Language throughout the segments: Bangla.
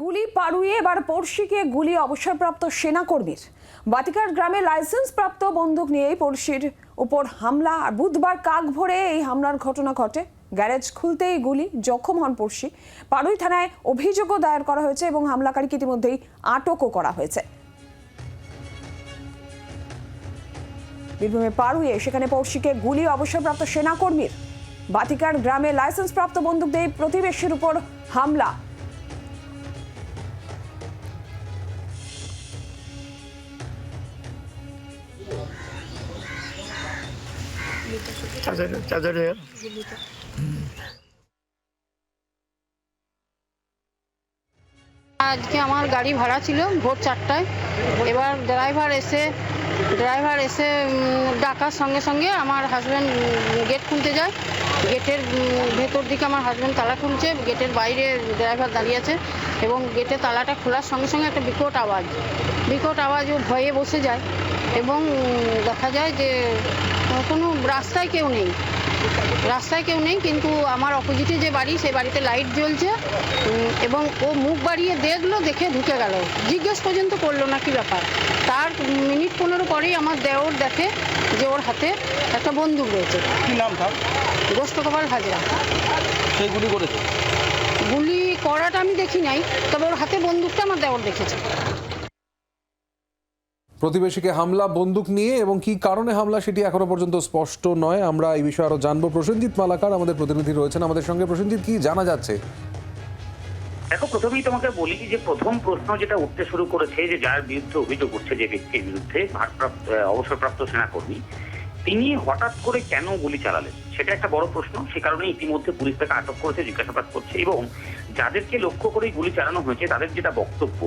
গুলি পাড়ুয়ে এবার পড়শিকে গুলি অবসরপ্রাপ্ত সেনাকর্মীর। বাতিকার গ্রামে লাইসেন্স প্রাপ্ত বন্দুক নিয়েই পড়শির উপর হামলা। আর বুধবার কাক ভরে এই হামলার ঘটনা ঘটে। গ্যারেজ খুলতেই গুলি জখম হন পড়শি। পাড়ুই থানায় অভিযোগও দায়ের করা হয়েছে এবং হামলাকারীকে ইতিমধ্যেই আটকও করা হয়েছে। বীরভূমে পাড়ুয়ে সেখানে পড়শিকে গুলি অবসরপ্রাপ্ত সেনাকর্মীর। বাতিকার গ্রামে লাইসেন্স প্রাপ্ত বন্দুক দিয়ে প্রতিবেশীর উপর হামলা। আজকে আমার গাড়ি ভাড়া ছিল ভোর চারটায়। এবার ড্রাইভার এসে ড্রাইভার এসে ডাকার সঙ্গে সঙ্গে আমার হাজব্যান্ড গেট খুলতে যায়। গেটের ভেতর দিকে আমার হাজব্যান্ড তালা খুলছে, গেটের বাইরে ড্রাইভার দাঁড়িয়ে আছে এবং গেটের তালাটা খোলার সঙ্গে সঙ্গে একটা বিকট আওয়াজ। বিকট আওয়াজ ও ভয়ে বসে যায় এবং দেখা যায় যে কোনো রাস্তায় কেউ নেই। রাস্তায় কেউ নেই কিন্তু আমার অপোজিটে যে বাড়ি সেই বাড়িতে লাইট জ্বলছে এবং ও মুখ বাড়িয়ে দেখল দেখে ঢুকে গেল। জিজ্ঞেস পর্যন্ত করল না কি ব্যাপার। তার মিনিট পনেরো পরেই আমার দেওর দেখে যে ওর হাতে একটা বন্দুক রয়েছে। কি নাম তার? গোষ্ঠ কপাল হাজরা। সেই গুলি করেছে? গুলি করাটা আমি দেখি নাই তবে ওর হাতে বন্দুকটা আমার দেওর দেখেছে। প্রতিবেশীকে হামলা, বন্দুক নিয়ে এবং কি কারণে হামলা সেটি এখনও পর্যন্ত স্পষ্ট নয়। আমরা এই বিষয়ে আরও জানব। প্রসেনজিৎ মালাকার আমাদের প্রতিনিধি রয়েছেন। আমাদের সঙ্গে প্রসেনজিৎ, কি জানা যাচ্ছে? দেখো, প্রথমেই তোমাকে বলি যে প্রথম প্রশ্ন যেটা উঠতে শুরু করেছে যে যার বিরুদ্ধে অভিযোগ উঠছে যে ব্যক্তির বিরুদ্ধে ভারপ্রাপ্ত, অবসরপ্রাপ্ত সেনাকর্মী, তিনি হঠাৎ করে কেন গুলি চালালেন? সেটা একটা বড় প্রশ্ন। সে কারণে ইতিমধ্যে পুলিশ তাকে আটক করেছে, জিজ্ঞাসাবাদ করছে এবং যাদেরকে লক্ষ্য করে গুলি চালানো হয়েছে, তাদের যেটা বক্তব্য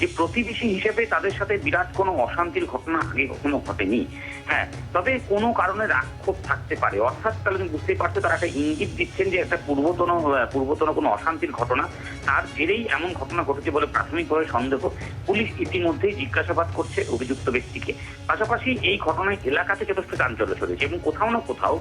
যে প্রতিবেশী হিসেবে তাদের সাথে বিরাট কোনো অশান্তির ঘটনা আগে কখনো ঘটেনি। হ্যাঁ তবে কোনো কারণে রাক্ষোভ থাকতে পারে। অর্থাৎ তাহলে তুমি বুঝতেই পারছ, তারা একটা ইঙ্গিত দিচ্ছেন যে একটা পূর্বতন পূর্বতন কোনো অশান্তির ঘটনা। তার জেরেই এমন ঘটনা ঘটেছে বলে প্রাথমিকভাবে সন্দেহ। পুলিশ ইতিমধ্যেই জিজ্ঞাসাবাদ করছে অভিযুক্ত ব্যক্তিকে। পাশাপাশি এই ঘটনায় এলাকাতে যথেষ্ট চাঞ্চল্য চলেছে এবং কোথাও না কোথাও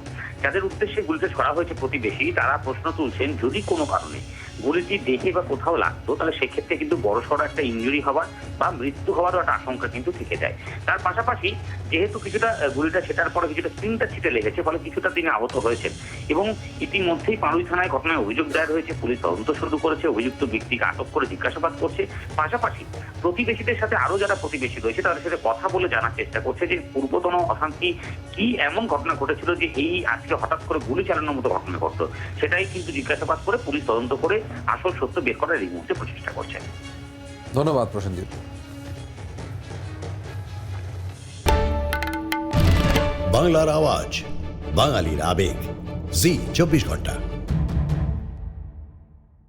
যাদের উদ্দেশ্যে গুলিতে ছড়া হয়েছে প্রতিবেশী, তারা প্রশ্ন তুলছেন, যদি কোনো কারণে গুলিটি দেখে বা কোথাও লাগতো, তাহলে সেক্ষেত্রে কিন্তু বড়সড় একটা ইঞ্জুরি হওয়ার বা মৃত্যু হওয়ারও একটা আশঙ্কা কিন্তু থেকে যায়। তার পাশাপাশি যেহেতু কিছুটা গুলিটা সেটার পরে কিছুটা চিন্তা ছিটে লেগেছে, ফলে কিছুটা তিনি আহত হয়েছেন। এবং ইতিমধ্যেই পাড়ুই থানায় ঘটনায় অভিযোগ দায়ের হয়েছে, পুলিশ তদন্ত শুরু করেছে, অভিযুক্ত ব্যক্তিকে আটক করে জিজ্ঞাসাবাদ করছে। পাশাপাশি প্রতিবেশীদের সাথে আরও যারা প্রতিবেশী রয়েছে, তাদের সাথে কথা বলে জানার চেষ্টা করছে যে পূর্বতন অশান্তি কি এমন ঘটনা ঘটেছিল যে এই আজকে হঠাৎ করে গুলি চালানোর মতো ঘটনা ঘটলো? সেটাই কিন্তু জিজ্ঞাসাবাদ করে পুলিশ তদন্ত করে আসল সত্য বের করার এই মুহূর্তে প্রচেষ্টা করছে। ধন্যবাদ প্রসেনজিৎ। বাংলার আওয়াজ বাঙালির আবেগ। জি চব্বিশ ঘণ্টা।